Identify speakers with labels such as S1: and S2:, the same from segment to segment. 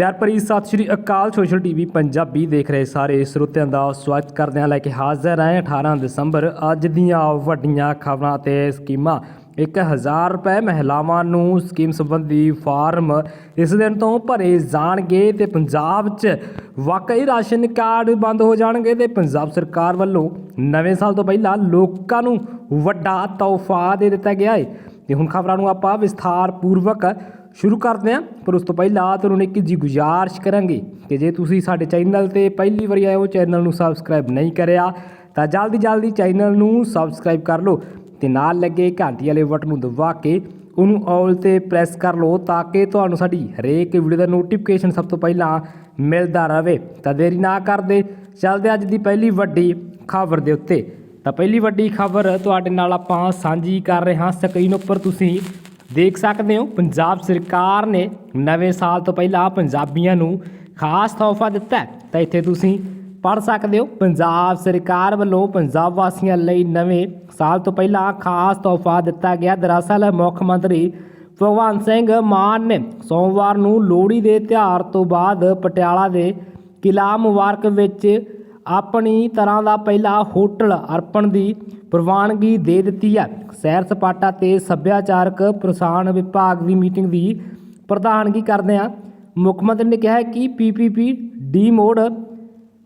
S1: ਪਿਆਰ ਭਰੀ ਸਤਿ ਸ਼੍ਰੀ ਅਕਾਲ, ਸੋਸ਼ਲ ਟੀਵੀ ਪੰਜਾਬੀ ਦੇਖ ਰਹੇ ਸਾਰੇ ਸਰੋਤਿਆਂ ਦਾ ਸਵਾਗਤ ਕਰਦੇ ਹਾਂ ਲੈ ਕੇ ਹਾਜ਼ਰ ਹਾਂ 18 ਦਸੰਬਰ। ਅੱਜ ਦੀਆਂ ਵੱਡੀਆਂ ਖਬਰਾਂ ਤੇ ਸਕੀਮਾਂ। 1000 ਰੁਪਏ ਮਹਿਲਾਵਾਂ ਨੂੰ ਸਕੀਮ ਸੰਬੰਧੀ ਫਾਰਮ। ਇਸ ਦਿਨ ਤੋਂ ਭਰੇ ਜਾਣਗੇ ਤੇ ਪੰਜਾਬ 'ਚ ਵਾਕਈ ਰਾਸ਼ਨ ਕਾਰਡ ਬੰਦ ਹੋ ਜਾਣਗੇ ਤੇ ਪੰਜਾਬ ਸਰਕਾਰ ਵੱਲੋਂ ਨਵੇਂ ਸਾਲ ਤੋਂ ਪਹਿਲਾਂ ਲੋਕਾਂ ਨੂੰ ਵੱਡਾ ਤੋਹਫਾ ਦੇ ਦਿੱਤਾ ਗਿਆ ਹੈ ਤੇ ਹੁਣ ਖਬਰਾਂ ਨੂੰ ਆਪਾਂ ਵਿਸਥਾਰ ਪੂਰਵਕ ਸ਼ੁਰੂ ਕਰਦੇ ਹਾਂ, ਪਰ ਉਸ ਤੋਂ ਪਹਿਲਾਂ ਤੁਹਾਨੂੰ ਇੱਕ ਜੀ ਗੁਜ਼ਾਰਿਸ਼ ਕਰਾਂਗੇ ਕਿ ਜੇ ਤੁਸੀਂ ਸਾਡੇ ਚੈਨਲ ਤੇ ਪਹਿਲੀ ਵਾਰੀ ਆਏ ਹੋ, ਚੈਨਲ ਨੂੰ ਸਬਸਕ੍ਰਾਈਬ ਨਹੀਂ ਕਰਿਆ, ਤਾਂ ਜਲਦੀ ਜਲਦੀ ਚੈਨਲ ਨੂੰ ਸਬਸਕ੍ਰਾਈਬ ਕਰ ਲਓ ਤੇ ਨਾਲ ਲੱਗੇ ਘੰਟੀ ਵਾਲੇ ਬਟਨ ਨੂੰ ਦਬਾ ਕੇ ਉਹਨੂੰ ਆਲ ਤੇ ਪ੍ਰੈਸ ਕਰ ਲਓ ਤਾਂ ਕਿ ਤੁਹਾਨੂੰ ਸਾਡੀ ਹਰੇਕ ਵੀਡੀਓ ਦਾ ਨੋਟੀਫਿਕੇਸ਼ਨ ਸਭ ਤੋਂ ਪਹਿਲਾਂ ਮਿਲਦਾ ਰਹੇ। ਤਾਂ ਦੇਰੀ ਨਾ ਕਰਦੇ, ਚੱਲਦੇ ਅੱਜ ਦੀ ਪਹਿਲੀ ਵੱਡੀ ਖਬਰ ਦੇ ਉੱਤੇ। ਤਾਂ ਪਹਿਲੀ ਵੱਡੀ ਖਬਰ ਤੁਹਾਡੇ ਨਾਲ ਆਪਾਂ ਸਾਂਝੀ ਕਰ ਰਹੇ ਹਾਂ ਸਕਰੀਨ ਉੱਪਰ ਤੁਸੀਂ ਦੇਖ ਸਕਦੇ ਹੋ, ਪੰਜਾਬ ਸਰਕਾਰ ਨੇ ਨਵੇਂ ਸਾਲ ਤੋਂ ਪਹਿਲਾਂ ਪੰਜਾਬੀਆਂ ਨੂੰ ਖਾਸ ਤੋਹਫਾ ਦਿੱਤਾ ਤਾਂ ਇੱਥੇ ਤੁਸੀਂ ਪੜ੍ਹ ਸਕਦੇ ਹੋ, ਪੰਜਾਬ ਸਰਕਾਰ ਵੱਲੋਂ ਪੰਜਾਬ ਵਾਸੀਆਂ ਲਈ ਨਵੇਂ ਸਾਲ ਤੋਂ ਪਹਿਲਾਂ ਖਾਸ ਤੋਹਫਾ ਦਿੱਤਾ ਗਿਆ। ਦਰਅਸਲ, ਮੁੱਖ ਮੰਤਰੀ ਭਗਵੰਤ ਸਿੰਘ ਮਾਨ ਨੇ ਸੋਮਵਾਰ ਨੂੰ ਲੋਹੜੀ ਦੇ ਤਿਉਹਾਰ ਤੋਂ ਬਾਅਦ ਪਟਿਆਲਾ ਦੇ ਕਿਲ੍ਹਾ ਮੁਬਾਰਕ ਵਿੱਚ ਆਪਣੀ ਤਰ੍ਹਾਂ ਦਾ ਪਹਿਲਾ ਹੋਟਲ ਅਰਪਣ ਦੀ ਪ੍ਰਵਾਨਗੀ ਦੇ ਦਿੱਤੀ ਹੈ। ਸੈਰ ਸਪਾਟਾ ਤੇ ਸੱਭਿਆਚਾਰਕ ਪ੍ਰਸਾਰਣ ਵਿਭਾਗ ਦੀ ਮੀਟਿੰਗ ਦੀ ਪ੍ਰਧਾਨਗੀ ਕਰਦਿਆਂ ਮੁੱਖ ਮੰਤਰੀ ਨੇ ਕਿਹਾ ਹੈ ਕਿ ਪੀਪੀਪੀ ਡੀ ਮੋਡ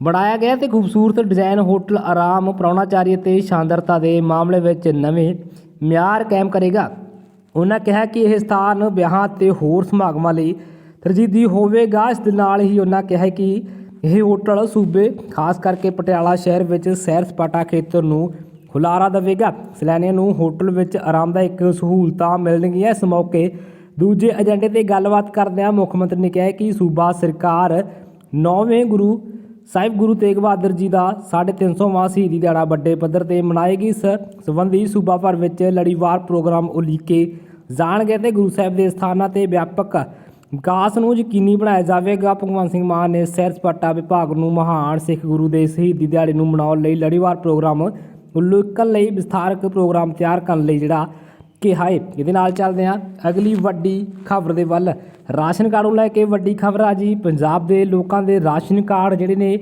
S1: ਬਣਾਇਆ ਗਿਆ ਤੇ ਖੂਬਸੂਰਤ ਡਿਜ਼ਾਈਨ ਹੋਟਲ ਆਰਾਮ ਪ੍ਰਾਹੁਣਾਚਾਰੀ ਅਤੇ ਸ਼ਾਨਦਾਰਤਾ ਦੇ ਮਾਮਲੇ ਵਿੱਚ ਨਵੇਂ ਮਿਆਰ ਕਾਇਮ ਕਰੇਗਾ। ਉਹਨਾਂ ਕਿਹਾ ਕਿ ਇਹ ਸਥਾਨ ਵਿਆਹਾਂ ਤੇ ਹੋਰ ਸਮਾਗਮਾਂ ਲਈ ਤਰਜੀਹੀ ਹੋਵੇਗਾ। ਇਸ ਦੇ ਨਾਲ ਹੀ ਉਹਨਾਂ ਕਿਹਾ ਕਿ ਇਹ ਹੋਟਲ ਸੂਬੇ, ਖਾਸ ਕਰਕੇ ਪਟਿਆਲਾ ਸ਼ਹਿਰ ਵਿੱਚ ਸੈਰ ਸਪਾਟਾ ਖੇਤਰ ਨੂੰ ਹੁਲਾਰਾ ਦੇਵੇਗਾ। ਸੈਲਾਨੀਆਂ ਨੂੰ ਹੋਟਲ ਵਿੱਚ ਆਰਾਮਦਾਇਕ ਸਹੂਲਤਾਂ ਮਿਲਣਗੀਆਂ। ਇਸ ਮੌਕੇ ਦੂਜੇ ਏਜੰਡੇ ਤੇ ਗੱਲਬਾਤ ਕਰਦਿਆਂ ਮੁੱਖ ਮੰਤਰੀ ਨੇ ਕਿਹਾ ਕਿ ਸੂਬਾ ਸਰਕਾਰ ਨੌਵੇਂ ਗੁਰੂ ਸਾਹਿਬ ਗੁਰੂ ਤੇਗ ਬਹਾਦਰ ਜੀ ਦਾ 350ਵਾਂ ਸ਼ਹੀਦੀ ਦਿਹਾੜਾ ਵੱਡੇ ਪੱਧਰ ਤੇ ਮਨਾਏਗੀ। ਇਸ ਸੰਬੰਧੀ ਸੂਬਾ ਭਰ ਵਿੱਚ ਲੜੀਵਾਰ ਪ੍ਰੋਗਰਾਮ ਉਲੀਕੇ ਜਾਣਗੇ ਤੇ ਗੁਰੂ ਸਾਹਿਬ ਦੇ ਸਥਾਨਾਂ ਤੇ ਵਿਆਪਕ ਵਿਕਾਸ ਨੂੰ ਯਕੀਨੀ ਬਣਾਇਆ ਜਾਵੇਗਾ। ਭਗਵੰਤ ਸਿੰਘ ਮਾਨ ਨੇ ਸੈਰ ਸਪਾਟਾ ਵਿਭਾਗ ਨੂੰ ਮਹਾਨ ਸਿੱਖ ਗੁਰੂ ਦੇ ਸ਼ਹੀਦੀ ਦਿਹਾੜੇ ਨੂੰ ਮਨਾਉਣ ਲਈ ਲੜੀਵਾਰ ਪ੍ਰੋਗਰਾਮ ਉਲੀਕਣ ਲਈ ਵਿਸਥਾਰਕ ਪ੍ਰੋਗਰਾਮ ਤਿਆਰ ਕਰਨ ਲਈ ਜਿਹੜਾ ਕਿਹਾ ਹੈ ਇਹਦੇ ਨਾਲ ਚੱਲਦੇ ਹਾਂ। ਅਗਲੀ ਵੱਡੀ ਖਬਰ ਦੇ ਵੱਲ। ਰਾਸ਼ਨ ਕਾਰਡ ਨੂੰ ਲੈ ਕੇ ਵੱਡੀ ਖਬਰ ਆ ਜੀ। ਪੰਜਾਬ ਦੇ ਲੋਕਾਂ ਦੇ ਰਾਸ਼ਨ ਕਾਰਡ ਜਿਹੜੇ ਨੇ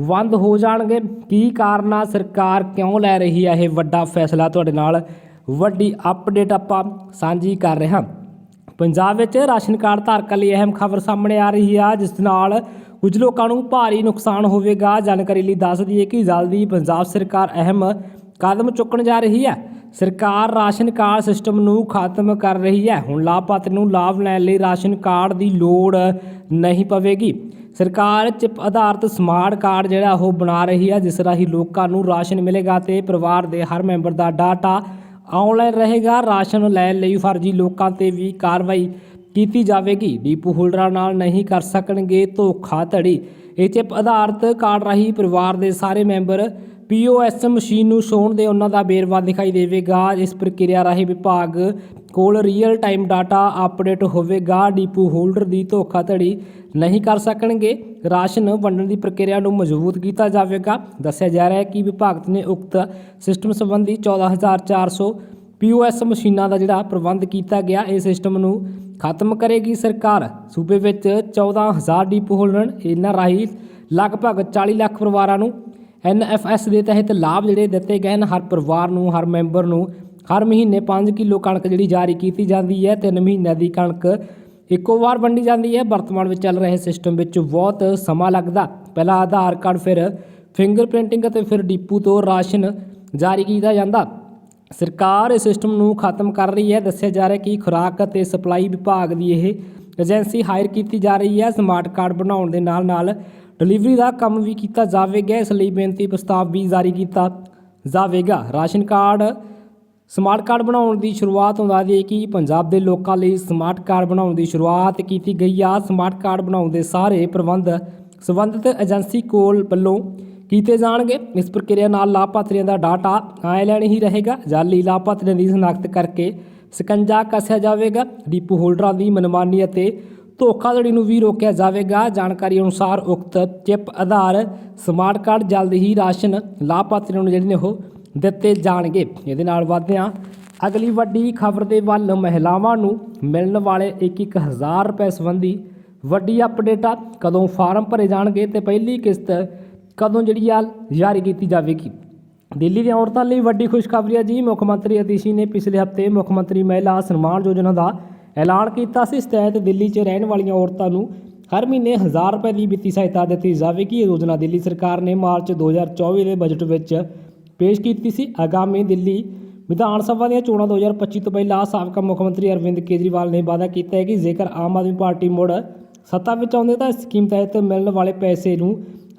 S1: ਬੰਦ ਹੋ ਜਾਣਗੇ। ਕੀ ਕਾਰਨ ਆ? ਸਰਕਾਰ ਕਿਉਂ ਲੈ ਰਹੀ ਹੈ ਇਹ ਵੱਡਾ ਫੈਸਲਾ? ਤੁਹਾਡੇ ਨਾਲ ਵੱਡੀ ਅਪਡੇਟ ਆਪਾਂ ਸਾਂਝੀ ਕਰ ਰਹੇ ਹਾਂ। ਪੰਜਾਬ ਵਿੱਚ ਰਾਸ਼ਨ ਕਾਰਡ ਧਾਰਕਾਂ ਲਈ ਅਹਿਮ ਖਬਰ ਸਾਹਮਣੇ ਆ ਰਹੀ ਆ, ਜਿਸ ਨਾਲ ਕੁਝ ਲੋਕਾਂ ਨੂੰ ਭਾਰੀ ਨੁਕਸਾਨ ਹੋਵੇਗਾ। ਜਾਣਕਾਰੀ ਲਈ ਦੱਸ ਦਈਏ ਕਿ ਜਲਦੀ ਪੰਜਾਬ ਸਰਕਾਰ ਅਹਿਮ ਕਦਮ ਚੁੱਕਣ ਜਾ ਰਹੀ ਹੈ। ਸਰਕਾਰ ਰਾਸ਼ਨ ਕਾਰਡ ਸਿਸਟਮ ਨੂੰ ਖਤਮ ਕਰ ਰਹੀ ਹੈ। ਹੁਣ ਲਾਭਪਾਤਰੀ ਨੂੰ ਲਾਭ ਲੈਣ ਲਈ ਰਾਸ਼ਨ ਕਾਰਡ ਦੀ ਲੋੜ ਨਹੀਂ ਪਵੇਗੀ। ਸਰਕਾਰ ਚਿਪ ਆਧਾਰਿਤ ਸਮਾਰਟ ਕਾਰਡ ਜਿਹੜਾ ਉਹ ਬਣਾ ਰਹੀ ਹੈ, ਜਿਸ ਰਾਹੀਂ ਲੋਕਾਂ ਨੂੰ ਰਾਸ਼ਨ ਮਿਲੇਗਾ ਤੇ ਪਰਿਵਾਰ ਦੇ ਹਰ ਮੈਂਬਰ ਦਾ ਡਾਟਾ ਆਨਲਾਈਨ ਰਹੇਗਾ, ਰਾਸ਼ਨ ਲੈਣ ਲਈ ਫਰਜ਼ੀ ਲੋਕਾਂ ਤੇ ਵੀ ਕਾਰਵਾਈ ਕੀਤੀ ਜਾਵੇਗੀ। ਡੀਪੂ ਹੋਲਡਰਾਂ ਨਾਲ ਨਹੀਂ ਕਰ ਸਕਣਗੇ ਧੋਖਾਧੜੀ। ਇਹ ਚਿਪ ਆਧਾਰਿਤ ਕਾਰਡ ਰਾਹੀਂ ਪਰਿਵਾਰ ਦੇ ਸਾਰੇ ਮੈਂਬਰ ਪੀਓਐਸ ਮਸ਼ੀਨ ਨੂੰ ਛੋਣ ਦੇ ਉਹਨਾਂ ਦਾ ਵੇਰਵਾ ਦਿਖਾਈ ਦੇਵੇਗਾ। ਇਸ ਪ੍ਰਕਿਰਿਆ ਰਾਹੀਂ ਵਿਭਾਗ ਕੋਲ ਰੀਅਲ ਟਾਈਮ ਡਾਟਾ ਅਪਡੇਟ ਹੋਵੇਗਾ। ਡੀਪੂ ਹੋਲਡਰ ਦੀ ਧੋਖਾਧੜੀ ਨਹੀਂ ਕਰ ਸਕਣਗੇ। ਰਾਸ਼ਨ ਵੰਡਣ ਦੀ ਪ੍ਰਕਿਰਿਆ ਨੂੰ ਮਜ਼ਬੂਤ ਕੀਤਾ ਜਾਵੇਗਾ। ਦੱਸਿਆ ਜਾ ਰਿਹਾ ਹੈ ਕਿ ਵਿਭਾਗ ਨੇ ਉਕਤ ਸਿਸਟਮ ਸੰਬੰਧੀ 14400 ਪੀਓਐਸ ਮਸ਼ੀਨਾਂ ਦਾ ਜਿਹੜਾ ਪ੍ਰਬੰਧ ਕੀਤਾ ਗਿਆ, ਇਹ ਸਿਸਟਮ ਨੂੰ ਖਤਮ ਕਰੇਗੀ ਸਰਕਾਰ। ਸੂਬੇ ਵਿੱਚ 14000 ਡੀਪੂ ਹੋਲਡਰ, ਇਹਨਾਂ ਰਾਹੀਂ ਲਗਭਗ 40 ਲੱਖ ਪਰਿਵਾਰਾਂ ਨੂੰ ਐਨਐਫਐਸ ਦੇ ਤਹਿਤ ਲਾਭ ਜਿਹੜੇ ਦਿੱਤੇ ਗਏ ਹਨ, ਹਰ ਪਰਿਵਾਰ ਨੂੰ, ਹਰ ਮੈਂਬਰ ਨੂੰ। ਹਰ ਮਹੀਨੇ 5 ਕਿਲੋ ਕਣਕ ਜਿਹੜੀ ਜਾਰੀ ਕੀਤੀ ਜਾਂਦੀ ਹੈ 3 ਮਹੀਨਿਆਂ ਦੀ ਕਣਕ ਇੱਕੋ ਵਾਰ ਵੰਡੀ ਜਾਂਦੀ ਹੈ। ਵਰਤਮਾਨ ਵਿੱਚ ਚੱਲ ਰਹੇ ਸਿਸਟਮ ਵਿੱਚ ਬਹੁਤ ਸਮਾਂ ਲੱਗਦਾ। ਪਹਿਲਾਂ ਆਧਾਰ ਕਾਰਡ, ਫਿਰ ਫਿੰਗਰਪ੍ਰਿੰਟਿੰਗ ਅਤੇ ਫਿਰ ਡੀਪੂ ਤੋਂ ਰਾਸ਼ਨ ਜਾਰੀ ਕੀਤਾ ਜਾਂਦਾ। ਸਰਕਾਰ ਇਸ ਸਿਸਟਮ ਨੂੰ ਖਤਮ ਕਰ ਰਹੀ ਹੈ। ਦੱਸਿਆ ਜਾ ਰਿਹਾ ਕਿ ਖੁਰਾਕ ਅਤੇ ਸਪਲਾਈ ਵਿਭਾਗ ਦੀ ਇਹ ਏਜੰਸੀ ਹਾਇਰ ਕੀਤੀ ਜਾ ਰਹੀ ਹੈ। ਸਮਾਰਟ ਕਾਰਡ ਬਣਾਉਣ ਦੇ ਨਾਲ ਨਾਲ ਡਿਲੀਵਰੀ ਦਾ ਕੰਮ ਵੀ ਕੀਤਾ ਜਾਵੇਗਾ, ਇਸ ਲਈ ਬੇਨਤੀ ਪ੍ਰਸਤਾਵ ਵੀ ਜਾਰੀ ਕੀਤਾ ਜਾਵੇਗਾ। ਰਾਸ਼ਨ ਕਾਰਡ ਸਮਾਰਟ ਕਾਰਡ ਬਣਾਉਣ ਦੀ ਸ਼ੁਰੂਆਤ ਹੁੰਦਾ ਹੈ ਕਿ ਪੰਜਾਬ ਦੇ ਲੋਕਾਂ ਲਈ ਸਮਾਰਟ ਕਾਰਡ ਬਣਾਉਣ ਦੀ ਸ਼ੁਰੂਆਤ ਕੀਤੀ ਗਈ ਆ। ਸਮਾਰਟ ਕਾਰਡ ਬਣਾਉਣ ਦੇ ਸਾਰੇ ਪ੍ਰਬੰਧ ਸੰਬੰਧਿਤ ਏਜੰਸੀ ਕੋਲ ਵੱਲੋਂ ਕੀਤੇ ਜਾਣਗੇ। ਇਸ ਪ੍ਰਕਿਰਿਆ ਨਾਲ ਲਾਭਪਾਤਰੀਆਂ ਦਾ ਡਾਟਾ ਆਨਲਾਈਨ ਹੀ ਰਹੇਗਾ। ਜਾਲੀ ਲਾਭਪਾਤਰੀਆਂ ਦੀ ਸ਼ਨਾਖਤ ਕਰਕੇ ਸਕੰਜਾ ਕੱਸਿਆ ਜਾਵੇਗਾ। ਡੀਪੂ ਹੋਲਡਰਾਂ ਦੀ ਮਨਮਾਨੀ ਅਤੇ ਧੋਖਾਧੜੀ ਨੂੰ ਵੀ ਰੋਕਿਆ ਜਾਵੇਗਾ। ਜਾਣਕਾਰੀ ਅਨੁਸਾਰ ਉਕਤ ਚਿਪ ਆਧਾਰ ਸਮਾਰਟ ਕਾਰਡ ਜਲਦ ਹੀ ਰਾਸ਼ਨ ਲਾਭਪਾਤਰੀਆਂ ਨੂੰ ਜਿਹੜੇ ਨੇ ਉਹ ਦਿੱਤੇ ਜਾਣਗੇ। ਇਹਦੇ ਨਾਲ ਵਧਦੇ ਹਾਂ ਅਗਲੀ ਵੱਡੀ ਖਬਰ ਦੇ ਵੱਲ ਮਹਿਲਾਵਾਂ ਨੂੰ ਮਿਲਣ ਵਾਲੇ 1-1000 ਰੁਪਏ ਸੰਬੰਧੀ ਵੱਡੀ ਅਪਡੇਟ ਆ ਕਦੋਂ ਫਾਰਮ ਭਰੇ ਜਾਣਗੇ ਤੇ ਪਹਿਲੀ ਕਿਸ਼ਤ ਕਦੋਂ ਜਿਹੜੀ ਆ ਜਾਰੀ ਕੀਤੀ ਜਾਵੇਗੀ। ਦਿੱਲੀ ਦੀਆਂ ਔਰਤਾਂ ਲਈ ਵੱਡੀ ਖੁਸ਼ਖਬਰੀ ਹੈ ਜੀ। ਮੁੱਖ ਮੰਤਰੀ ਅਤੀਸ਼ੀ ਨੇ ਪਿਛਲੇ ਹਫ਼ਤੇ ਮੁੱਖ ਮੰਤਰੀ ਮਹਿਲਾ ਸਨਮਾਨ ਯੋਜਨਾ ਦਾ ਐਲਾਨ ਕੀਤਾ ਸੀ। ਇਸ ਤਹਿਤ ਦਿੱਲੀ 'ਚ ਰਹਿਣ ਵਾਲੀਆਂ ਔਰਤਾਂ ਨੂੰ ਹਰ ਮਹੀਨੇ 1000 ਰੁਪਏ ਦੀ ਵਿੱਤੀ ਸਹਾਇਤਾ ਦਿੱਤੀ ਜਾਵੇਗੀ। ਇਹ ਯੋਜਨਾ ਦਿੱਲੀ ਸਰਕਾਰ ਨੇ ਮਾਰਚ 2024 ਦੇ ਬਜਟ ਵਿੱਚ ਪੇਸ਼ ਕੀਤੀ ਸੀ। ਆਗਾਮੀ ਦਿੱਲੀ ਵਿਧਾਨ ਸਭਾ ਦੀਆਂ ਚੋਣਾਂ 2025 ਤੋਂ ਪਹਿਲਾਂ ਸਾਬਕਾ ਮੁੱਖ ਮੰਤਰੀ ਅਰਵਿੰਦ ਕੇਜਰੀਵਾਲ ਨੇ ਵਾਅਦਾ ਕੀਤਾ ਹੈ ਕਿ ਜੇਕਰ ਆਮ ਆਦਮੀ ਪਾਰਟੀ ਮੁੜ ਸੱਤਾ ਵਿੱਚ ਆਉਂਦੇ ਤਾਂ ਇਸ ਸਕੀਮ ਤਹਿਤ ਮਿਲਣ ਵਾਲੇ ਪੈਸੇ ਨੂੰ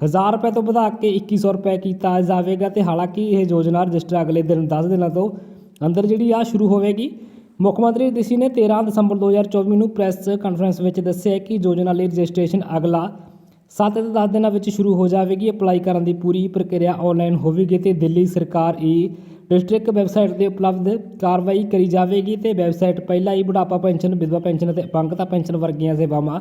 S1: 1000 ਰੁਪਏ ਤੋਂ ਵਧਾ ਕੇ 2100 ਰੁਪਏ ਕੀਤਾ ਜਾਵੇਗਾ ਤੇ ਹਾਲਾਂਕਿ ਇਹ ਯੋਜਨਾ ਰਜਿਸਟਰ ਅਗਲੇ ਦਿਨ 10 ਦਿਨਾਂ ਤੋਂ ਅੰਦਰ ਜਿਹੜੀ ਆ ਸ਼ੁਰੂ ਹੋਵੇਗੀ। ਮੁੱਖ ਮੰਤਰੀ ਡੀਸੀ ਨੇ 13 ਦਸੰਬਰ 2024 ਨੂੰ ਪ੍ਰੈਸ ਕਾਨਫਰੰਸ ਵਿੱਚ ਦੱਸਿਆ ਕਿ ਯੋਜਨਾ ਲਈ ਰਜਿਸਟ੍ਰੇਸ਼ਨ ਅਗਲਾ 7 ਤੋਂ 10 ਦਿਨਾਂ ਵਿੱਚ ਸ਼ੁਰੂ ਹੋ ਜਾਵੇਗੀ। ਅਪਲਾਈ ਕਰਨ ਦੀ ਪੂਰੀ ਪ੍ਰਕਿਰਿਆ ਆਨਲਾਈਨ ਹੋਵੇਗੀ ਤੇ ਦਿੱਲੀ ਸਰਕਾਰ ਈ ਡਿਸਟ੍ਰਿਕਟ ਵੈਬਸਾਈਟ ਤੇ ਉਪਲਬਧ ਕਾਰਵਾਈ ਕਰੀ ਜਾਵੇਗੀ ਤੇ ਵੈਬਸਾਈਟ ਪਹਿਲਾਂ ਹੀ ਬੁਢਾਪਾ ਪੈਨਸ਼ਨ, ਵਿਧਵਾ ਪੈਨਸ਼ਨ ਅਤੇ ਅਪੰਗਤਾ ਪੈਨਸ਼ਨ ਵਰਗੀਆਂ ਸੇਵਾਵਾਂ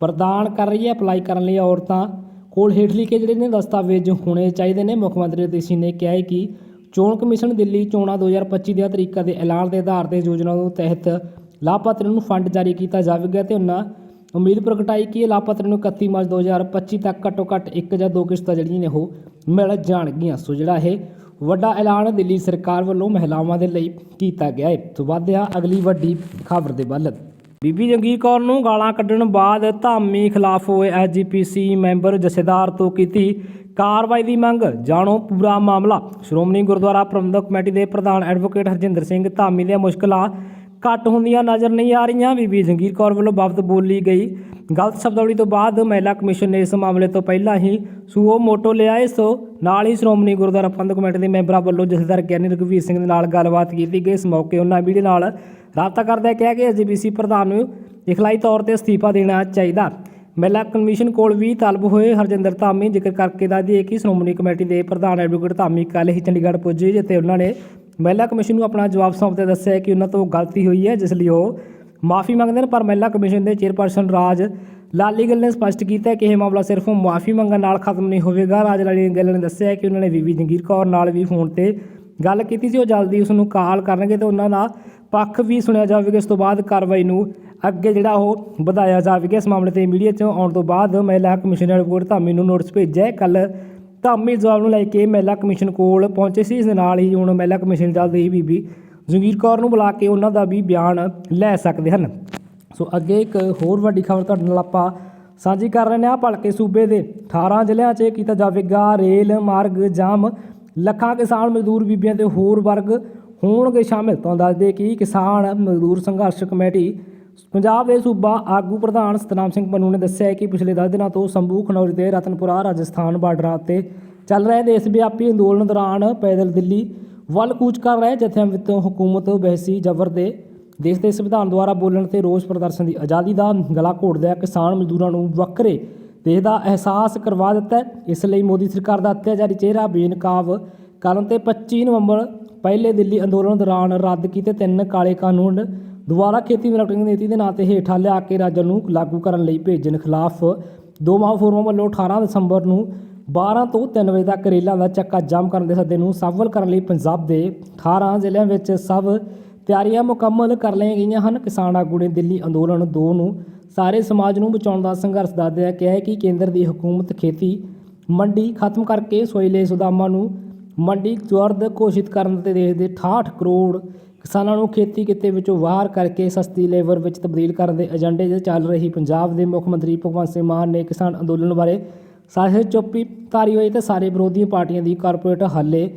S1: ਪ੍ਰਦਾਨ ਕਰ ਰਹੀ ਹੈ। ਅਪਲਾਈ ਕਰਨ ਲਈ ਔਰਤਾਂ ਕੋਲ ਹੇਠ ਲਿਖੇ ਜਿਹੜੇ ਨੇ ਦਸਤਾਵੇਜ਼ ਹੋਣੇ ਚਾਹੀਦੇ ਨੇ। ਮੁੱਖ ਮੰਤਰੀ ਦੇਸੀ ਨੇ ਕਿਹਾ ਹੈ ਕਿ ਚੋਣ ਕਮਿਸ਼ਨ ਦਿੱਲੀ ਚੋਣਾਂ 2025 ਦੀਆਂ ਤਰੀਕਾਂ ਦੇ ਐਲਾਨ ਦੇ ਆਧਾਰ ਤੇ ਯੋਜਨਾ ਨੂੰ ਤਹਿਤ ਲਾਭਪਾਤਰੀਆਂ ਨੂੰ ਫੰਡ ਜਾਰੀ ਕੀਤਾ ਜਾਵੇਗਾ ਤੇ ਉਹਨਾਂ ਉਮੀਦ ਪ੍ਰਗਟਾਈ ਕਿ ਇਹ ਲਾਭਪਾਤਰੀਆਂ ਨੂੰ 31 ਮਾਰਚ 2025 ਤੱਕ ਘੱਟੋ ਘੱਟ ਇੱਕ ਜਾਂ ਦੋ ਕਿਸ਼ਤਾਂ ਜਿਹੜੀਆਂ ਨੇ ਉਹ ਮਿਲ ਜਾਣਗੀਆਂ। ਸੋ ਜਿਹੜਾ ਇਹ ਵੱਡਾ ਐਲਾਨ ਦਿੱਲੀ ਸਰਕਾਰ ਵੱਲੋਂ ਮਹਿਲਾਵਾਂ ਦੇ ਲਈ ਕੀਤਾ ਗਿਆ ਹੈ। ਤੋਂ ਵੱਧ ਆ ਅਗਲੀ ਵੱਡੀ ਖਬਰ ਦੇ ਵੱਲ। ਬੀਬੀ ਜੰਗੀਰ ਕੌਰ ਨੂੰ ਗਾਲਾਂ ਕੱਢਣ ਬਾਅਦ ਧਾਮੀ ਖਿਲਾਫ ਹੋਏ ਐਸਜੀਪੀਸੀ ਮੈਂਬਰ ਜਥੇਦਾਰ ਤੋਂ ਕੀਤੀ ਕਾਰਵਾਈ ਦੀ ਮੰਗ। ਜਾਣੋ ਪੂਰਾ ਮਾਮਲਾ। ਸ਼੍ਰੋਮਣੀ ਗੁਰਦੁਆਰਾ ਪ੍ਰਬੰਧਕ ਕਮੇਟੀ ਦੇ ਪ੍ਰਧਾਨ ਐਡਵੋਕੇਟ ਹਰਜਿੰਦਰ ਸਿੰਘ ਧਾਮੀ ਦੀਆਂ ਮੁਸ਼ਕਲਾਂ ਘੱਟ ਹੁੰਦੀਆਂ ਨਜ਼ਰ ਨਹੀਂ ਆ ਰਹੀਆਂ। ਬੀਬੀ ਜੰਗੀਰ ਕੌਰ ਵੱਲੋਂ ਬਾਬਤ ਬੋਲੀ ਗਈ। ਗਲਤ ਸ਼ਬਦਾਵਲੀ ਤੋਂ ਬਾਅਦ ਮਹਿਲਾ ਕਮਿਸ਼ਨ ਨੇ ਇਸ ਮਾਮਲੇ ਤੋਂ ਪਹਿਲਾਂ ਹੀ ਸੂਓ ਮੋਟੋ ਲਿਆ। ਇਸ ਤੋਂ ਨਾਲ ਹੀ ਸ਼੍ਰੋਮਣੀ ਗੁਰਦੁਆਰਾ ਪ੍ਰਬੰਧਕ ਕਮੇਟੀ ਦੇ ਮੈਂਬਰਾਂ ਵੱਲੋਂ ਜਥੇਦਾਰ ਗਿਆਨੀ ਰਘਵੀਰ ਸਿੰਘ ਦੇ ਨਾਲ ਗੱਲਬਾਤ ਕੀਤੀ ਗਈ। ਇਸ ਮੌਕੇ ਉਹਨਾਂ ਵੀਡੀਓ ਨਾਲ ਰਾਬਤਾ ਕਰਦਿਆਂ ਕਿਹਾ ਕਿ ਐਸਜੀਪੀਸੀ ਪ੍ਰਧਾਨ ਨੂੰ ਇਖਲਾਈ ਤੌਰ ਤੇ ਅਸਤੀਫਾ ਦੇਣਾ ਚਾਹੀਦਾ। ਮਹਿਲਾ ਕਮਿਸ਼ਨ ਕੋਲ ਵੀ ਤਲਬ ਹੋਏ ਹਰਜਿੰਦਰ ਧਾਮੀ। ਜ਼ਿਕਰ ਕਰਕੇ ਦੱਸਦੀ ਹੈ ਕਿ ਸ਼੍ਰੋਮਣੀ ਕਮੇਟੀ ਦੇ ਪ੍ਰਧਾਨ ਐਡਵੋਕੇਟ ਧਾਮੀ ਕੱਲ੍ਹ ਹੀ ਚੰਡੀਗੜ੍ਹ ਪੁੱਜੇ, ਜਿੱਥੇ ਉਹਨਾਂ ਨੇ ਮਹਿਲਾ ਕਮਿਸ਼ਨ ਨੂੰ ਆਪਣਾ ਜਵਾਬ ਸੌਂਪਦੇ ਦੱਸਿਆ ਕਿ ਉਹਨਾਂ ਤੋਂ ਗਲਤੀ ਹੋਈ ਹੈ, ਜਿਸ ਲਈ ਉਹ ਮਾਫੀ ਮੰਗਦੇ ਨੇ ਪਰ ਮਹਿਲਾ ਕਮਿਸ਼ਨ ਦੇ ਚੇਅਰਪਰਸਨ ਰਾਜ ਲਾਲੀ ਗਿੱਲ ਨੇ ਸਪਸ਼ਟ ਕੀਤਾ ਕਿ ਇਹ ਮਾਮਲਾ ਸਿਰਫ ਮਾਫੀ ਮੰਗਣ ਨਾਲ ਖਤਮ ਨਹੀਂ ਹੋਵੇਗਾ। ਰਾਜ ਲਾਲੀ ਗਿੱਲ ਨੇ ਦੱਸਿਆ ਕਿ ਉਹਨਾਂ ਨੇ ਬੀਬੀ ਜੰਗੀਰ ਕੌਰ ਨਾਲ ਵੀ ਫੋਨ ਤੇ ਗੱਲ ਕੀਤੀ ਸੀ। ਉਹ ਜਲਦੀ ਉਸ ਨੂੰ ਕਾਲ ਕਰਨਗੇ ਤੇ ਉਹਨਾਂ ਦਾ ਪੱਖ ਵੀ ਸੁਣਿਆ ਜਾਵੇਗਾ। ਇਸ ਤੋਂ ਬਾਅਦ ਕਾਰਵਾਈ ਨੂੰ ਅੱਗੇ ਜਿਹੜਾ ਉਹ ਵਧਾਇਆ ਜਾਵੇਗਾ। ਇਸ ਮਾਮਲੇ ਤੇ ਮੀਡੀਆ 'ਚ ਆਉਣ ਤੋਂ ਬਾਅਦ ਮਹਿਲਾ ਕਮਿਸ਼ਨ ਨੇ ਰਿਪੋਰਟ ਧਾਮੀ ਨੂੰ ਨੋਟਿਸ ਭੇਜਿਆ ਕੱਲ ਧਾਮੀ ਜਵਾਬ ਨੂੰ ਲੈ ਕੇ ਮਹਿਲਾ ਕਮਿਸ਼ਨ ਕੋਲ ਪਹੁੰਚੇ ਸੀ। ਇਸ ਦੇ ਨਾਲ ਹੀ ਹੁਣ ਮਹਿਲਾ ਕਮਿਸ਼ਨ ਜਲਦੀ ਹੀ ਬੀਬੀ ਜੰਗੀਰ ਕੌਰ ਨੂੰ ਬੁਲਾ ਕੇ ਉਹਨਾਂ ਦਾ ਵੀ ਬਿਆਨ ਲੈ ਸਕਦੇ ਹਨ। ਸੋ ਅੱਗੇ ਇੱਕ ਹੋਰ ਵੱਡੀ ਖਬਰ ਤੁਹਾਡੇ ਨਾਲ ਆਪਾਂ ਸਾਂਝੀ ਕਰ ਰਹੇ ਹਾਂ ਭਲਕੇ ਸੂਬੇ ਦੇ 18 ਜ਼ਿਲ੍ਹਿਆਂ 'ਚ ਕੀਤਾ ਜਾਵੇਗਾ ਰੇਲ ਮਾਰਗ ਜਾਮ। ਲੱਖਾਂ ਕਿਸਾਨ ਮਜ਼ਦੂਰ ਬੀਬੀਆਂ ਤੇ ਹੋਰ ਵਰਗ ਹੋਣਗੇ ਸ਼ਾਮਿਲ। ਤਾਂ ਦੱਸਦੇ ਕਿ ਕਿਸਾਨ ਮਜ਼ਦੂਰ ਸੰਘਰਸ਼ ਕਮੇਟੀ ਪੰਜਾਬ ਦੇ ਸੂਬਾ ਆਗੂ ਪ੍ਰਧਾਨ ਸਤਨਾਮ ਸਿੰਘ ਪੰਨੂ ਨੇ ਦੱਸਿਆ ਕਿ ਪਿਛਲੇ 10 ਦਿਨਾਂ ਤੋਂ ਸੰਭੂ, ਖਨੌਰੀ ਤੇ ਰਤਨਪੁਰਾ, ਰਾਜਸਥਾਨ ਬਾਰਡਰਾਂ 'ਤੇ ਚੱਲ ਰਹੇ ਦੇਸ਼ ਵਿਆਪੀ ਅੰਦੋਲਨ ਦੌਰਾਨ ਪੈਦਲ ਦਿੱਲੀ ਵੱਲ ਕੂਚ ਕਰ ਰਹੇ ਜਥਿਆਂ ਵਿੱਚੋਂ ਹਕੂਮਤ ਬਹਿਸੀ ਜ਼ਬਰ ਦੇ ਦੇਸ਼ ਦੇ ਸੰਵਿਧਾਨ ਦੁਆਰਾ ਬੋਲਣ ਤੇ ਰੋਸ ਪ੍ਰਦਰਸ਼ਨ ਦੀ ਆਜ਼ਾਦੀ ਦਾ ਗਲਾ ਘੋਟਦਿਆਂ ਕਿਸਾਨ ਮਜ਼ਦੂਰਾਂ ਨੂੰ ਵੱਖਰੇ ਦੇਸ਼ ਦਾ ਅਹਿਸਾਸ ਕਰਵਾ ਦਿੱਤਾ ਇਸ ਲਈ ਮੋਦੀ ਸਰਕਾਰ ਦਾ ਅਤਿਆਚਾਰੀ ਚਿਹਰਾ ਬੇਨਕਾਬ ਕਰਨ ਤੇ 25 ਨਵੰਬਰ ਪਹਿਲੇ ਦਿੱਲੀ ਅੰਦੋਲਨ ਦੌਰਾਨ ਰੱਦ ਕੀਤੇ ਤਿੰਨ ਕਾਲੇ ਕਾਨੂੰਨ, ਦੁਬਾਰਾ ਖੇਤੀ ਮਾਰਕੀਟਿੰਗ ਨੀਤੀ ਦੇ ਨਾਂ ਤੇ ਹੇਠਾਂ ਲਿਆ ਕੇ ਰਾਜਾਂ ਨੂੰ ਲਾਗੂ ਕਰਨ ਲਈ ਭੇਜਣ ਖਿਲਾਫ। ਦੋਵਾਂ ਫੋਰਮਾਂ ਵੱਲੋਂ 18 ਦਸੰਬਰ ਨੂੰ 12 ਤੋਂ 3 ਵਜੇ ਤੱਕ ਰੇਲਾਂ ਦਾ ਚੱਕਾ ਜਾਮ ਕਰਨ ਦੇ ਸੱਦੇ ਨੂੰ ਸਫਲ ਕਰਨ ਲਈ ਪੰਜਾਬ ਦੇ 18 ਜ਼ਿਲ੍ਹਿਆਂ ਵਿੱਚ ਸਭ ਤਿਆਰੀਆਂ ਮੁਕੰਮਲ ਕਰ ਲਈਆਂ ਗਈਆਂ ਹਨ। ਕਿਸਾਨ ਆਗੂ ਨੇ ਦਿੱਲੀ ਅੰਦੋਲਨ 2 ਨੂੰ ਸਾਰੇ ਸਮਾਜ ਨੂੰ ਬਚਾਉਣ ਦਾ ਸੰਘਰਸ਼ ਦੱਸਦਿਆਂ ਕਿਹਾ ਕਿ ਕੇਂਦਰ ਦੀ ਹਕੂਮਤ ਖੇਤੀ ਮੰਡੀ ਖਤਮ ਕਰਕੇ ਸੋਇਲੇ ਸੁਦਾਮਾਂ ਨੂੰ ਮੰਡੀ ਜਵਰਦ ਘੋਸ਼ਿਤ ਕਰਨ ਤੇ ਦੇਸ਼ ਦੇ 68 ਕਰੋੜ ਕਿਸਾਨਾਂ ਨੂੰ ਖੇਤੀ ਕਿੱਤੇ ਵਿੱਚੋਂ ਬਾਹਰ ਕਰਕੇ ਸਸਤੀ ਲੇਬਰ ਵਿੱਚ ਤਬਦੀਲ ਕਰਨ ਦੇ ਏਜੰਡੇ 'ਤੇ ਚੱਲ ਰਹੀ ਪੰਜਾਬ ਦੇ ਮੁੱਖ ਮੰਤਰੀ ਭਗਵੰਤ ਸਿੰਘ ਮਾਨ ਨੇ ਕਿਸਾਨ ਅੰਦੋਲਨ ਬਾਰੇ ਸਾਰੇ ਚੁੱਪੀ ਧਾਰੀ ਹੋਈ ਤੇ ਸਾਰੇ ਵਿਰੋਧੀ ਪਾਰਟੀਆਂ ਦੀ ਕਾਰਪੋਰੇਟ ਹੱਲੇ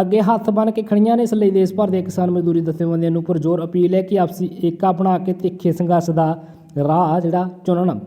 S1: ਅੱਗੇ ਹੱਥ ਬਨ ਕੇ ਖੜੀਆਂ ਨੇ। ਇਸ ਲਈ ਦੇਸ਼ ਭਰ ਦੇ ਕਿਸਾਨ ਮਜ਼ਦੂਰੀ ਦਸਤੇਬੰਦੀਆਂ ਨੂੰ ਪਰਜ਼ੋਰ ਅਪੀਲ ਹੈ ਕਿ ਆਪਸੀ ਏਕਾ ਬਣਾ ਕੇ ਤਿੱਖੇ ਸੰਘਰਸ਼ ਦਾ ਰਾਹ ਜਿਹੜਾ ਚੁਣਨ।